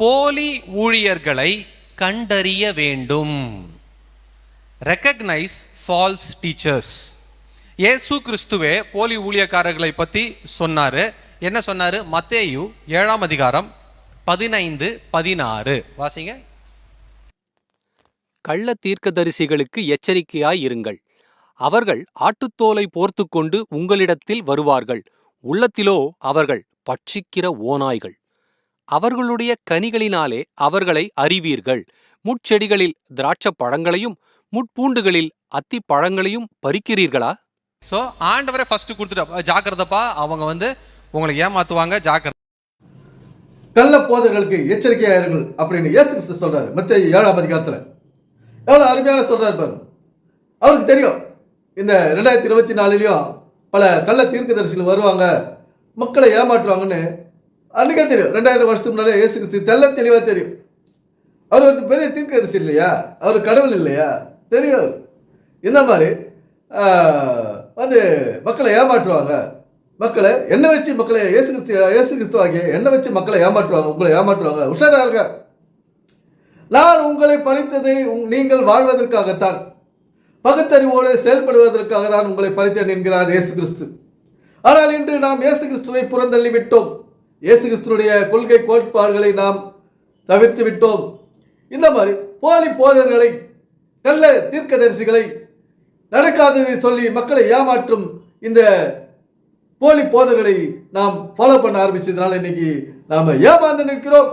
போலி ஊழியர்களை கண்டறிய வேண்டும். ரெக்கக்னைஸ் ஃபால்ஸ் டீச்சர்ஸ் ஏசு கிறிஸ்துவே போலி ஊழியக்காரர்களை பற்றி சொன்னார். என்ன சொன்னார்? மத்தேயு ஏழாம் அதிகாரம் பதினைந்து பதினாறு. வாசிங்க. கள்ள தீர்க்கதரிசிகளுக்கு எச்சரிக்கையாய் இருங்கள். அவர்கள் ஆட்டுத்தோலை போர்த்துக்கொண்டு உங்களிடத்தில் வருவார்கள். உள்ளத்திலோ அவர்கள் பட்சிக்கிற ஓநாய்கள். அவர்களுடைய கனிகளினாலே அவர்களை அறிவீர்கள். முட்செடிகளில் திராட்சப் பழங்களையும் முட்பூண்டுகளில் அத்திப் பழங்களையும் பறிக்கிறீர்களா? ஸோ ஆண்டவரை ஃபர்ஸ்ட் கொடுத்துட்டு ஜாக்கிரதப்பா அவங்க வந்து உங்களை ஏமாத்துவாங்க ஜாக்கிரதை கள்ள போதர்களுக்கு எச்சரிக்கையா இருங்கள் அப்படின்னு இயேசு கிறிஸ்து சொல்றாரு. மத்திய ஏழாம் அதிகாரத்துல. எவ்வளவு அருமையான சொல்றாரு பாரு அவருக்கு தெரியும் இந்த ரெண்டாயிரத்தி இருபத்தி நாலுலயும் பல கள்ள தீர்க்கதரிசிகள் வருவாங்க மக்களை ஏமாற்றுவாங்கன்னு அன்றைக்கே தெரியும். ரெண்டாயிரம் வருஷத்துக்கு முன்னாலே இயேசு கிறிஸ்து தெல்ல தெளிவாக தெரியும். அவர் ஒரு பெரிய தீர்க்கதரிசி இல்லையா? அவர் கடவுள் இல்லையா? தெரியும். அவருக்கு. இந்த மாதிரி வந்து மக்களை ஏமாற்றுவாங்க. மக்களை என்ன வச்சு மக்களை இயேசு கிறிஸ்து இயேசு கிறிஸ்துவாகிய என்ன வச்சு மக்களை ஏமாற்றுவாங்க உங்களை ஏமாற்றுவாங்க. உஷாராக இருக்க நான் உங்களை பறித்ததை உங்- நீங்கள் வாழ்வதற்காகத்தான். பகுத்தறிவோடு செயல்படுவதற்காக தான் உங்களை பறித்தேன் என்கிறார் இயேசு கிறிஸ்து. ஆனால் இன்று நாம் இயேசு கிறிஸ்துவை புறந்தள்ளி விட்டோம் இயேசு கிறிஸ்துனுடைய கொள்கை கோட்பாடுகளை நாம் தவிர்த்து விட்டோம். இந்த மாதிரி போலி போதர்களை நல்ல தீர்க்கதரிசிகளை நடக்காததை சொல்லி மக்களை ஏமாற்றும் இந்த போலி போதர்களை நாம் ஃபாலோ பண்ண ஆரம்பிச்சதுனால இன்னைக்கு நாம் ஏமாந்து நிற்கிறோம்.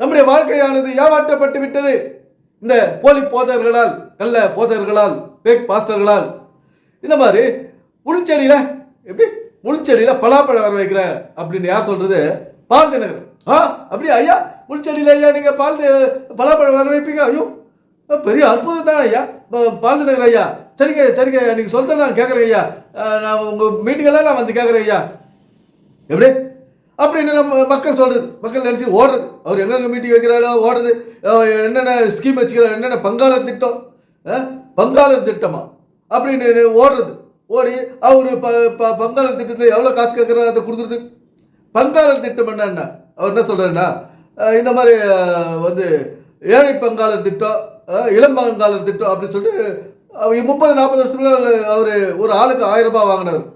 நம்முடைய வாழ்க்கையானது ஏமாற்றப்பட்டு விட்டது. இந்த போலி போதர்களால் நல்ல போதர்களால் பேக் பாஸ்டர்களால் இந்த மாதிரி முள்செடியில எப்படி? முள்செடியில் பலாப்பழம் வர வைக்கிற அப்படின்னு யார் சொல்கிறது பால் தினகர் ஆ அப்படியா? ஐயா முள்செடியில் ஐயா நீங்கள் பால் பலாப்பழம் வர வைப்பீங்க? ஐயோ பெரிய அற்புதம் தான் ஐயா. பால் தினகர் ஐயா. சரிங்க சரிங்க நீங்கள் சொல்றத நான் கேட்குறேன் ஐயா. நான் உங்கள் மீட்டிங்கெல்லாம் நான் வந்து கேட்குறேன் ஐயா. எப்படி? அப்படின்னு நம்ம மக்கள் சொல்கிறது மக்கள் நினச்சி ஓடுறது. அவர் எங்கெங்கே மீட்டிங் வைக்கிறாரோ ஓடுறது. என்னென்ன ஸ்கீம் வச்சுக்கிறார் என்னென்ன பங்காளர் திட்டம்? பங்காளர் திட்டமா? அப்படின்னு ஓடுறது. ஓடி அவர் ப ப- பங்காளர் திட்டத்தில் எவ்வளோ காசு கேட்குறாரு அதை கொடுக்குறது? பங்காளர் திட்டம் என்னன்னா? அவர் என்ன சொல்கிறாருன்னா இந்த மாதிரி வந்து ஏழை பங்காளர் திட்டம் இளம் பங்காளர் திட்டம் அப்படின்னு சொல்லிட்டு அவர் முப்பது நாற்பது வருஷத்துல அவர் ஒரு ஆளுக்கு ஆயிரம் ரூபாய் வாங்கினார்.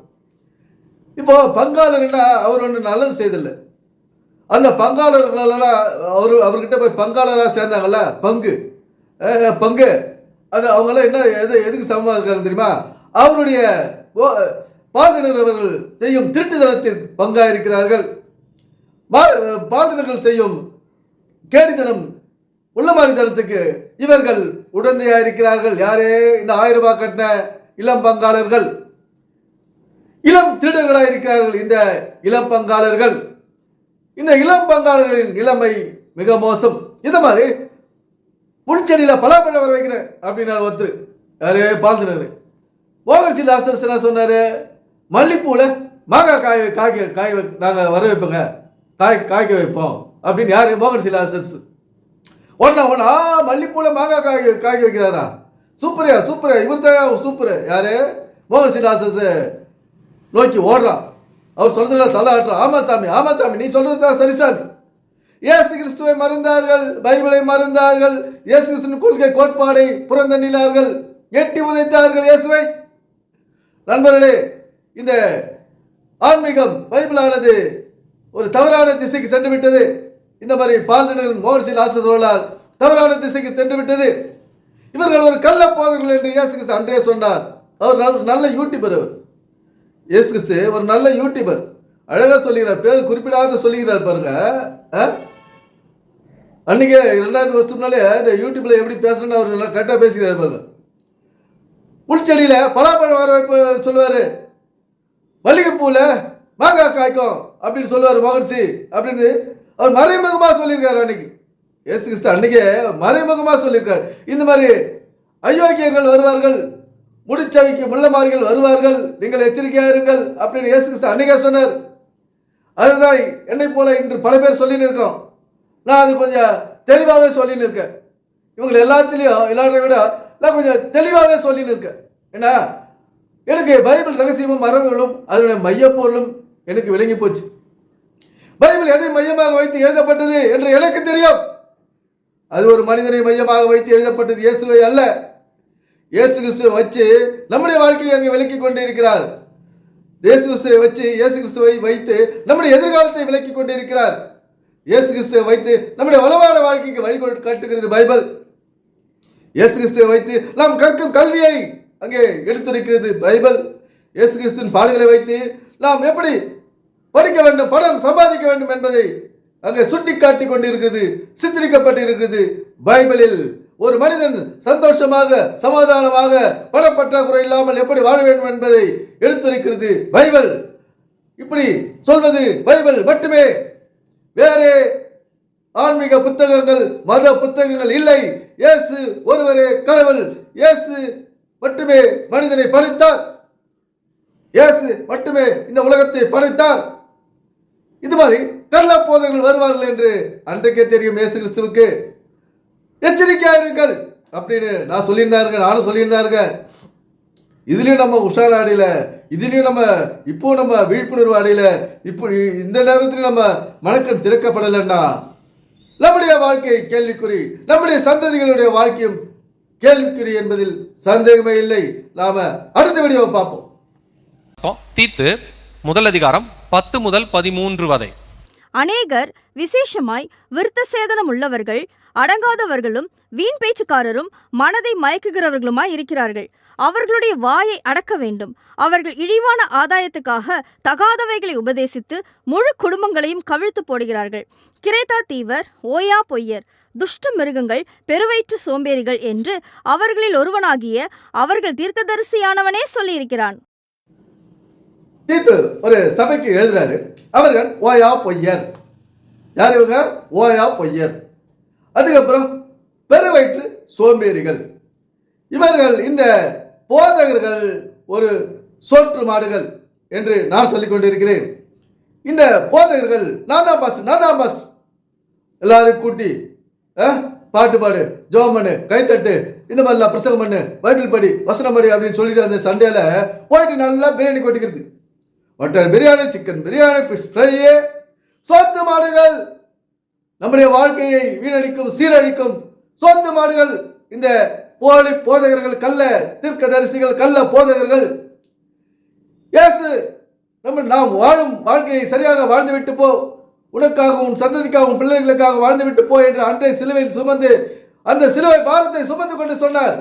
இப்போ பங்காளர்னா அவர் ஒன்று நல்லது செய்தில்லை. அந்த பங்காளர்களெல்லாம் அவர் அவர்கிட்ட போய் பங்காளராக சேர்ந்தாங்கல்ல பங்கு. பங்கு. அது அவங்கெல்லாம் என்ன எது எதுக்கு சமமாக இருக்காங்க தெரியுமா? அவருடைய ஓ- செய்யும் திருட்டு செய்யும் திருட்டுத்தனத்தில் பங்காக இருக்கிறார்கள் பா- பாதிரினர்கள் செய்யும் கேடித்தனம் உள்ளமாரித்தனத்துக்கு இவர்கள் உடனடியாக இருக்கிறார்கள் யாரே இந்த ஆயிரம் ரூபாய் கட்டின இளம் பங்காளர்கள்? இளம் திருடர்களாக இருக்கிறார்கள் இந்த இளம் பங்காளர்கள். இந்த இளம் பங்காளர்களின் நிலைமை மிக மோசம். இந்த மாதிரி முள்செடியில் பலாப்பழம் வர வைக்கிறேன் அப்படின்னாரு ஒருத்தர். யாரு பால்தினர் ஓகர்சி லாஸ்டர்ஸ் என்ன சொன்னார்? மல்லிப்பூவில் மாங்காய் காய் காய்க்க காய் நாங்கள் வர வைப்போங்க. காய் காய்க்க வைப்போம். அப்படின்னு யார்? மோகன்சி லாஸ்டர்ஸ். ஒன்றா ஒன்றா மல்லிப்பூவில் மாங்காய் காய் காய்க்க வைக்கிறாரா? சூப்பரா சூப்பரா இவர் தான் சூப்பர். யார்? மோகன்சி லாஸ்டர்ஸ். நோக்கி ஓடுறான் அவர் சொல்கிறதுல தலை ஆட்டுறான் ஆமாம் சாமி ஆமாம் சாமி நீ சொல்கிறது தான் சரி சாமி. இயேசு கிறிஸ்துவை மறந்தார்கள் பைபிளை மறந்தார்கள். இயேசு கிறிஸ்துவின் கொள்கை கோட்பாடை புறந்தண்ணினார்கள் எட்டி உதைத்தார்கள் இயேசுவை. நண்பர்களே இந்த ஆன்மீகம் பைபிளானது ஒரு தவறான திசைக்கு சென்று விட்டது இந்த மாதிரி பால்தனர் மோகர்சி ஆசிரியர்களால் தவறான திசைக்கு சென்று விட்டது இவர்கள் ஒரு கள்ள போதர்கள் என்று இயேசு கிறிஸ்து அன்றே சொன்னார். அவர் நல்ல- நல்ல யூடியூபர் அவர். இயேசு கிறிஸ்து ஒரு நல்ல யூடியூபர் அழகாக சொல்லுகிறார் பேர் குறிப்பிடாத சொல்லுகிறார் பாருங்க. ஆ? அன்னைக்கு ரெண்டாயிரத்து வருஷம்னாலே இந்த யூடியூப்ல எப்படி பேசுறேன்னு அவர் நல்லா கரெக்டாக பேசுகிறார் பாருங்க. புல்செடியில பலாப்பழம் வர வைப்பு சொல்லுவாரு. மல்லிகைப்பூவில் மாங்காய் காய்க்கும் அப்படின்னு சொல்லுவார் மகிழ்ச்சி அப்படின்னு அவர் மறைமுகமாக சொல்லியிருக்காரு அன்னைக்கு. ஏசு கிறிஸ்து அன்னைக்கே மறைமுகமாக சொல்லியிருக்காரு. இந்த மாதிரி அயோக்கியர்கள் வருவார்கள் முடிச்சவைக்கு முள்ளமார்கள் வருவார்கள் நீங்கள் எச்சரிக்கையாக இருங்கள் அப்படின்னு ஏசு கிறிஸ்து அன்னைக்கே சொன்னார். அதுதான் என்னை போல இன்று பல பேர் சொல்லின்னு இருக்கோம். நான் அது கொஞ்சம் தெளிவாகவே சொல்லின்னு இருக்கேன். இவங்க எல்லாத்துலேயும் எல்லாரையும் விட நான் கொஞ்சம் தெளிவாகவே சொல்லின்னு இருக்கேன். என்ன எனக்கு பைபிள் ரகசியமும் மரபுகளும் அதனுடைய மையப்பொருளும் எனக்கு விளங்கி போச்சு. பைபிள் எதை மையமாக வைத்து எழுதப்பட்டது என்று எனக்கு தெரியும். அது ஒரு மனிதனை மையமாக வைத்து எழுதப்பட்டது இயேசுவை அல்ல. இயேசு கிறிஸ்துவை வச்சு நம்முடைய வாழ்க்கையை அங்கே விளக்கி கொண்டிருக்கிறார். இயேசு கிறிஸ்துவை வச்சு இயேசு கிறிஸ்துவை வைத்து நம்முடைய எதிர்காலத்தை விளக்கி கொண்டிருக்கிறார். இயேசு கிறிஸ்துவை வைத்து நம்முடைய வளமான வாழ்க்கைக்கு வழி காட்டுகிறது பைபிள். இயேசு கிறிஸ்துவை வைத்து நாம் கற்கும் கல்வியை அங்கே எடுத்திருக்கிறது பைபிள். இயேசு கிறிஸ்துவின் பாடுகளை வைத்து நாம் எப்படி படிக்க வேண்டும் பணம் சம்பாதிக்க வேண்டும் என்பதை அங்கே சுட்டி காட்டி கொண்டிருக்கிறது சித்தரிக்கப்பட்டு இருக்கிறது பைபிளில் ஒரு மனிதன் சந்தோஷமாக சமாதானமாக பணப்பற்றாக்குறை இல்லாமல் எப்படி வாழ வேண்டும் என்பதை எடுத்திருக்கிறது பைபிள். இப்படி சொல்வது பைபிள் மட்டுமே வேறு ஆன்மீக புத்தகங்கள் மத புத்தகங்கள் இல்லை. இயேசு ஒருவரே கடவுள். இயேசு மட்டுமே மனிதனை படைத்தார். இயேசு மட்டுமே இந்த உலகத்தை படைத்தார். இது மாதிரி கள்ள போதகர்கள் வருவார்கள் என்று அன்றைக்கே தெரியும் இயேசு கிறிஸ்துவுக்கு. எச்சரிக்கையாயிருங்கள் அப்படின்னு நான் சொல்லியிருந்தாருங்க நானும் சொல்லியிருந்தாருங்க இதுலயும் நம்ம உஷார் அடையில இதுலயும் நம்ம இப்போ நம்ம விழிப்புணர்வு அடையில இப்போ இந்த நேரத்தில் நம்ம மணக்கம் திறக்கப்படலைன்னா நம்முடைய வாழ்க்கை கேள்விக்குறி நம்முடைய சந்ததிகளுடைய வாழ்க்கையும் கேள்விக்குறி என்பதில் சந்தேகமே இல்லை. நாம அடுத்த வீடியோவை பார்ப்போம். தீத்து முதல் அதிகாரம் பத்து முதல் பதிமூன்று வரை. அநேகர் விசேஷமாய் விருத்த சேதனம் உள்ளவர்கள் அடங்காதவர்களும் வீண் பேச்சுக்காரரும் மனதை மயக்குகிறவர்களுமாய் இருக்கிறார்கள். அவர்களுடைய வாயை அடக்க வேண்டும். அவர்கள் இழிவான ஆதாயத்துக்காக தகாதவைகளை உபதேசித்து முழு குடும்பங்களையும் கவிழ்த்து போடுகிறார்கள். கிரேதா தீவர் ஓயா பொய்யர் துஷ்ட மிருகங்கள் பெருவயிற்று சோம்பேறிகள் என்று அவர்களில் ஒருவனாகிய அவர்கள் தீர்க்கதரிசியானவனே சொல்லியிருக்கிறான். தீத்து ஒரு சபைக்கு எழுதுறாரு. அவர்கள் ஓயா பொய்யர். யார் இவங்க? ஓயா பொய்யர். அதுக்கப்புறம் பெருவயிற்று சோம்பேறிகள். இவர்கள் இந்த போதகர்கள் ஒரு சோற்று மாடுகள் என்று நான் சொல்லிக் கொண்டிருக்கிறேன். இந்த போதகர்கள் நான் பாஸ் நான் தான் பாஸ் எல்லாரும் கூட்டி பாட்டு பாடு ஜோம் பண்ணு கைத்தட்டு இந்த மாதிரிலாம் பிரசங்கம் பண்ணு பைபிள் படி வசனம் படி அப்படின்னு சொல்லிட்டு அந்த சண்டேல போயிட்டு நல்லா biryani கொட்டிக்கிறது. Mutton biryani chicken biryani fish ஃப்ரையே சோத்து மாடுகள் நம்முடைய வாழ்க்கையை வீணடிக்கும் சீரழிக்கும் சோத்து மாடுகள் இந்த போலி போதகர்கள் கல்ல தீர்க்கதரிசிகள் கல்ல போதகர்கள். இயேசு நம்ம நாம் வாழும் வாழ்க்கையை சரியாக வாழ்ந்து விட்டு போ. உனக்காகவும் உன் சந்ததிக்காகவும் உன் பிள்ளைகளுக்காக வாழ்ந்துவிட்டு போ என்று அன்றைய சிலுவையில் சுமந்து அந்த சிலுவை பாரத்தை சுமந்து கொண்டு சொன்னார்.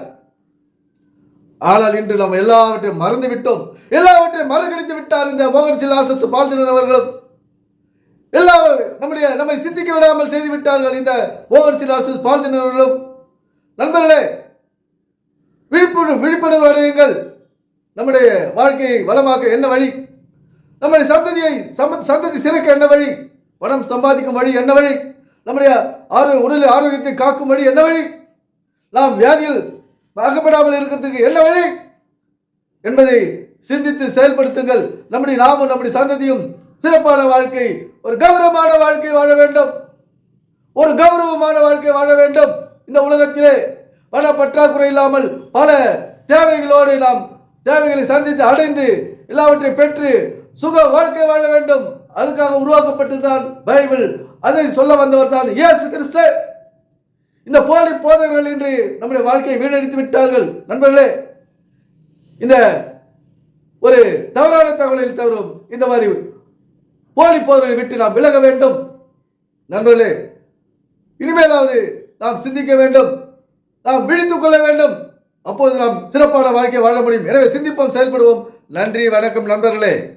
ஆனால் இன்று நாம் எல்லாவற்றையும் மறந்து விட்டோம் எல்லாவற்றையும் மறக்கடித்து விட்டார் இந்த மோகன் சிலாசஸ் பால்தினன் அவர்களும். எல்லா நம்முடைய நம்மை சிந்திக்க விடாமல் செய்து விட்டார்கள் இந்த மோகன் சிலாசஸ் பால்தினன் அவர்களும். நண்பர்களே விழிப்புணர்வு விழிப்புணர்வு அடையுங்கள். நம்முடைய வாழ்க்கையை வளமாக்க என்ன வழி? நம்முடைய சந்ததியை சம சந்ததி சிறக்க என்ன வழி? பணம் சம்பாதிக்கும் வழி என்ன வழி? நம்முடைய ஆரோக்கிய உடல் ஆரோக்கியத்தை காக்கும் வழி என்ன வழி? நாம் வியாதியில் அகப்படாமல் இருக்கிறதுக்கு என்ன வழி? என்பதை சிந்தித்து செயல்படுத்துங்கள். நம்முடைய நாமும் நம்முடைய சந்ததியும் சிறப்பான வாழ்க்கை ஒரு கௌரவமான வாழ்க்கை வாழ வேண்டும். ஒரு கௌரவமான வாழ்க்கை வாழ வேண்டும். இந்த உலகத்திலே பண பற்றாக்குறை இல்லாமல் பல தேவைகளோடு நாம் தேவைகளை சந்தித்து அடைந்து எல்லாவற்றையும் பெற்று சுக வாழ்க்கை வாழ வேண்டும். அதுக்காக உருவாக்கப்பட்டதுதான் பைபிள். அதை சொல்ல வந்தவர் தான் இயேசு கிறிஸ்து. இந்த போலி போதகர்கள் இன்று நம்முடைய வாழ்க்கையை வீணடித்து விட்டார்கள். நண்பர்களே இந்த ஒரு தவறான தகவலில் தவறும் இந்த மாதிரி போலி போதர்களை விட்டு நாம் விலக வேண்டும். நண்பர்களே இனிமேலாவது நாம் சிந்திக்க வேண்டும். நாம் விழித்துக் கொள்ள வேண்டும். அப்போது நாம் சிறப்பான வாழ்க்கை வாழ முடியும். எனவே சிந்திப்போம் செயல்படுவோம். நன்றி வணக்கம் நண்பர்களே.